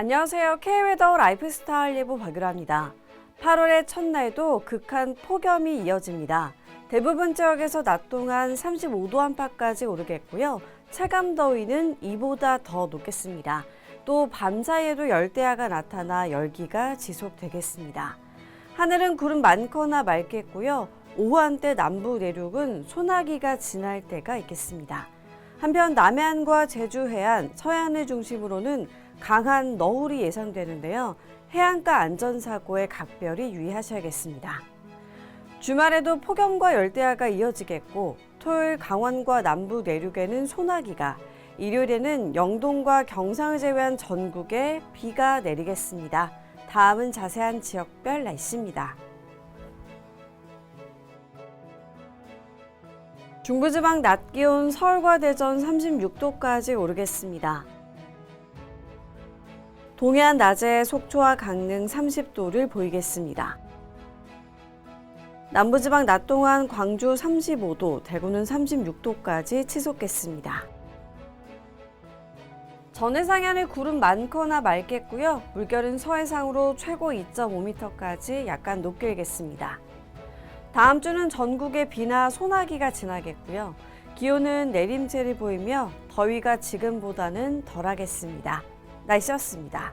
안녕하세요. K웨더 라이프스타일 예보 박유라입니다. 8월의 첫날도 극한 폭염이 이어집니다. 대부분 지역에서 낮 동안 35도 안팎까지 오르겠고요. 체감 더위는 이보다 더 높겠습니다. 또 밤사이에도 열대야가 나타나 열기가 지속되겠습니다. 하늘은 구름 많거나 맑겠고요. 오후 한때 남부 내륙은 소나기가 지날 때가 있겠습니다. 한편 남해안과 제주 해안, 서해안을 중심으로는 강한 너울이 예상되는데요. 해안가 안전사고에 각별히 유의하셔야겠습니다. 주말에도 폭염과 열대야가 이어지겠고 토요일 강원과 남부 내륙에는 소나기가 일요일에는 영동과 경상을 제외한 전국에 비가 내리겠습니다. 다음은 자세한 지역별 날씨입니다. 중부지방 낮 기온 서울과 대전 36도까지 오르겠습니다. 동해안 낮에 속초와 강릉 30도를 보이겠습니다. 남부지방 낮 동안 광주 35도, 대구는 36도까지 치솟겠습니다. 전해상해안에 구름 많거나 맑겠고요. 물결은 서해상으로 최고 2.5m까지 약간 높게 일겠습니다. 다음 주는 전국에 비나 소나기가 지나겠고요. 기온은 내림세를 보이며 더위가 지금보다는 덜하겠습니다. 날씨였습니다.